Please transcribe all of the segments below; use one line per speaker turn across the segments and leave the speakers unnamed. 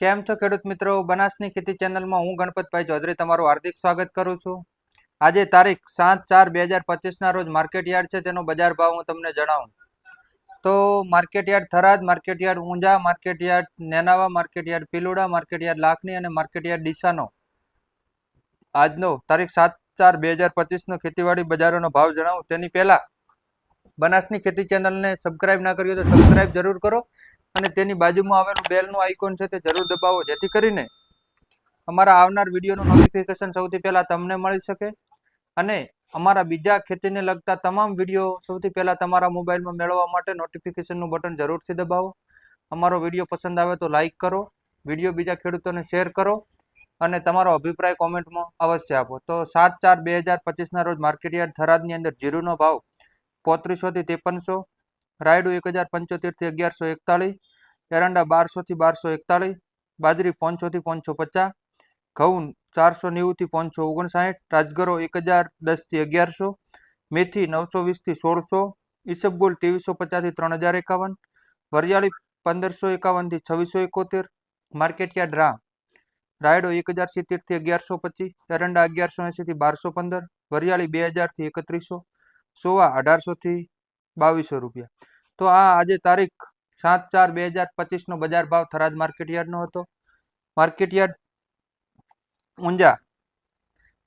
કેમ છો ખેડૂત મિત્રો? બનાસની ખેતી ચેનલમાં હું ગણપતભાઈ ચૌધરી તમારું હાર્દિક સ્વાગત કરું છું. આજે તારીખ સાત ચાર બે હજાર પચીસના રોજ માર્કેટ યાર્ડ છે, તેનો બજાર ભાવ હું તમને જણાવું. તો market yard Tharad, market yard Unjha, market yard Nenava market yard Piloda, market yard Lakhani અને માર્કેટ યાર્ડ ડીસાનો. આજનો તારીખ સાત ચાર બે હજાર પચીસનો ખેતીવાડી બજારોનો ભાવ જણાવું. તેની પહેલાં બનાસની ખેતી ચેનલને સબસ્ક્રાઈબ ના કર્યો તો સબસ્ક્રાઈબ જરૂર કરો. અને તેની બાજુમાં આવેલું બેલનું આઇકોન છે તે જરૂર દબાવો. જેથી કરીને અમારા આવનાર વિડીયોનું નોટિફિકેશન સૌથી પહેલાં તમને મળી શકે અને અમારા બીજા ખેતીને લગતા તમામ વીડિયો સૌથી પહેલાં તમારા મોબાઈલમાં મેળવવા માટે નોટિફિકેશનનું બટન જરૂરથી દબાવો. અમારો વીડિયો પસંદ આવે તો લાઇક કરો, વીડિયો બીજા ખેડૂતોને શેર કરો અને તમારો અભિપ્રાય કોમેન્ટમાં અવશ્ય આપો. તો સાત ચાર બે હજાર પચીસના રોજ માર્કેટયાર્ડ થરાદની અંદર જીરુનો ભાવ પોત્રીસોથી ત્રેપનસો રાયડું એક હજાર પંચોતેરથી અગિયારસો એકતાળીસ, એરંડા બારસોથી બારસો એકતાળીસ, બાજરી પાંચસોથી પાંચસો પચાસ, ઘઉં ચારસો નેવુંથી પાંચસો ઓગણસાઠ, રાજગરો એક હજાર દસથી અગિયારસો, મેથી નવસો વીસથી સોળસો ઈસબગુલ ત્રેવીસો પચાસથી ત્રણ હજાર એકાવન, વરિયાળી પંદરસો એકાવનથી છવ્વીસો એકોતેર માર્કેટ યાર્ડ રા રાયડો એક હજાર સિત્તેરથી અગિયારસો પચીસ, એરંડા અગિયારસો એંસીથી બારસો પંદર, વરિયાળી બે હજારથી એકત્રીસો, સોવા અઢારસોથી બાવીસો રૂપિયા. તો આ આજે તારીખ સાત ચાર બે હજાર પચીસનો બજાર ભાવ થરાદ માર્કેટ યાર્ડનો હતો. Market yard Unjha.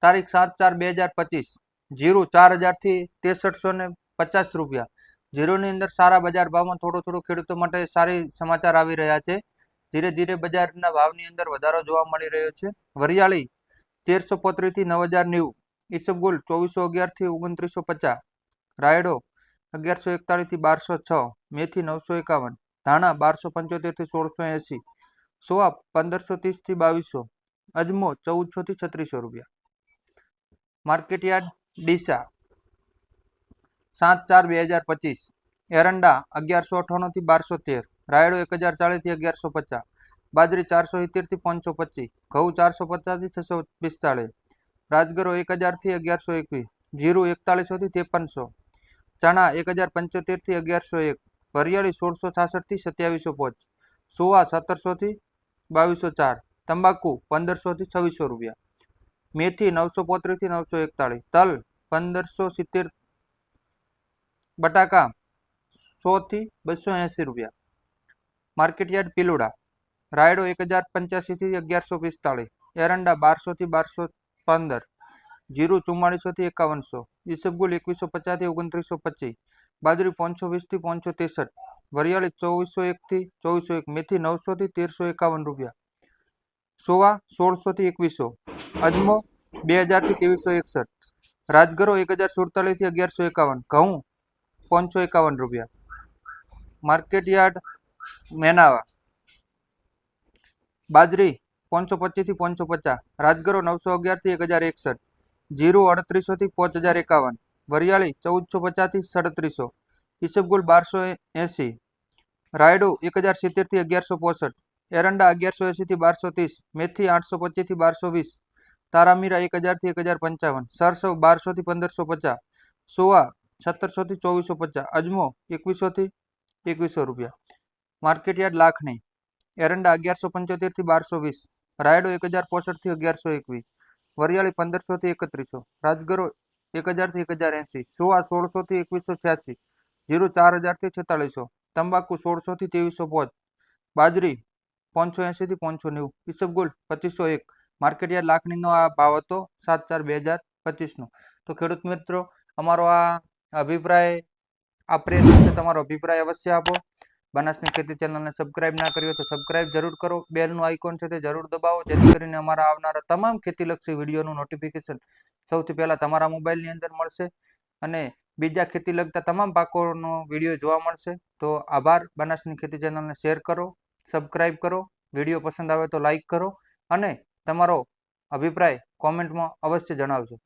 તારીખ સાત ચાર બે હજાર પચીસ. જીરું ચાર હજારથી ત્રેસઠસો ને પચાસ રૂપિયા. જીરોની અંદર સારા બજાર ભાવમાં થોડો થોડો ખેડૂતો માટે સારી સમાચાર આવી રહ્યા છે. ધીરે ધીરે બજારના ભાવની અંદર વધારો જોવા મળી રહ્યો છે. વરિયાળી તેરસો પોત્રીસથી નવ હજાર નેવું. ઈસબગુલ ચોવીસો અગિયારથી ઓગણત્રીસો પચાસ. રાયડો અગિયારસો એકતાળીસથી બારસો છ, મેથી નવસો એકાવન, ધાણા બારસો પંચોતેરથી સોળસો એંસી સોઆ પંદરસો ત્રીસથી બાવીસો, અજમો ચૌદસોથી છત્રીસો રૂપિયા. માર્કેટ યાર્ડ ડીસા, સાત ચાર બે હજાર પચીસ, એરંડા અગિયારસો અઠ્ઠાણુંથી બારસો તેર, રાયડો એક હજાર ચાળીસથી અગિયારસો પચાસ, બાજરી ચારસો સિત્તેરથી પાંચસો પચીસ, ઘઉં ચારસો પચાસથી છસો પિસ્તાળીસ, રાજગરો એક હજારથી અગિયારસો એકવીસ, જીરું એકતાળીસોથી ત્રેપનસો ચણા એક હજાર પંચોતેરથી અગિયારસો એક, વરિયાળી સોળસો છાસઠથી સત્યાવીસો પાંચ, સોવા સત્તરસોથી બાવીસો ચાર, તંબાકુ પંદરસોથી છવ્વીસો રૂપિયા, મેથી નવસો પોત્રીસથી નવસો એકતાળીસ, તલ પંદરસો સિત્તેર, બટાકા સોથી બસો એંસી રૂપિયા, માર્કેટયાર્ડ પિલુડા, રાયડો એક હજાર પંચ્યાસીથી અગિયારસો પિસ્તાળીસ, એરંડા બારસોથી બારસો પંદર જીરું ચુમ્માળીસોથી એકાવનસો ઈસબગુલ એકવીસો પચાસથી ઓગણત્રીસો પચીસ બાજરી પાંચસો વીસથી પાંચસો ત્રેસઠ વરિયાળી ચોવીસો એકથી ચોવીસો એક, મેથી નવસોથી તેરસો એકાવન રૂપિયા, સોવા સોળસોથી એકવીસો, અજમો બે હજારથી ત્રેવીસો એકસઠ, રાજગરો એક હજાર સુડતાલીસથી અગિયારસો એકાવન, ઘઉં પાંચસો એકાવન રૂપિયા, માર્કેટ યાર્ડ મેનાવા, બાજરી પાંચસો પચીસથી પાંચસો પચાસ, રાજગરો નવસો અગિયારથી એક હજાર એકસઠ જીરું અડત્રીસોથી પાંચ હજાર એકાવન વરિયાળી ચૌદસો પચાસથી સાડત્રીસો ઈસબગુલ બારસો એંસી રાયડો એક હજાર સિત્તેરથી અગિયારસો પોસઠ એરંડા અગિયારસો એંસીથી બારસો ત્રીસ મેથી આઠસો પચીસથી બારસો વીસ તારામીરા એક હજારથી એક હજાર પંચાવન સરસવ બારસોથી પંદરસો પચાસ સોવા સત્તરસોથી ચોવીસો પચાસ અજમો એકવીસોથી એકવીસો રૂપિયા માર્કેટ યાર્ડ લાખણી એરંડા અગિયારસો પંચોતેરથી બારસો વીસ રાયડો એક હજાર પોસઠથી અગિયારસો એકવીસ વરિયાળી પંદરસોથી એકત્રીસો, રાજગરો એક હજારથી એક હજાર એંસી સોવા સોળસોથી એકવીસો છ્યાસી, જીરું ચાર હજારથી છેતાલીસો તંબાકુ સોળસોથી ત્રેવીસો પોચ બાજરી પાંચસો એંસીથી પાંચસો નેવું, ઈસબગુલ પચીસો એક માર્કેટ લાખણીનો આ ભાવ હતો સાત ચાર બે હજાર પચીસનો. તો ખેડૂત મિત્રો, અમારો આ અભિપ્રાય આ પ્રેમ વિશે તમારો અભિપ્રાય અવશ્ય આપો. બનાસની ખેતી ચેનલને સબસ્ક્રાઇબ ના કરી તો સબસ્ક્રાઇબ જરૂર કરો. બેલનું આઇકોન છે તે જરૂર દબાવો, જેથી કરીને અમારા આવનારા તમામ ખેતીલક્ષી વિડીયોનું નોટિફિકેશન સૌથી પહેલાં તમારા મોબાઈલની અંદર મળશે અને બીજા ખેતી લગતા તમામ પાકોનો વીડિયો જોવા મળશે. તો આભાર, બનાસની ખેતી ચેનલને શેર કરો સબસ્ક્રાઇબ કરો વીડિયો પસંદ આવે તો લાઈક કરો અને તમારો અભિપ્રાય કોમેન્ટમાં અવશ્ય જણાવજો.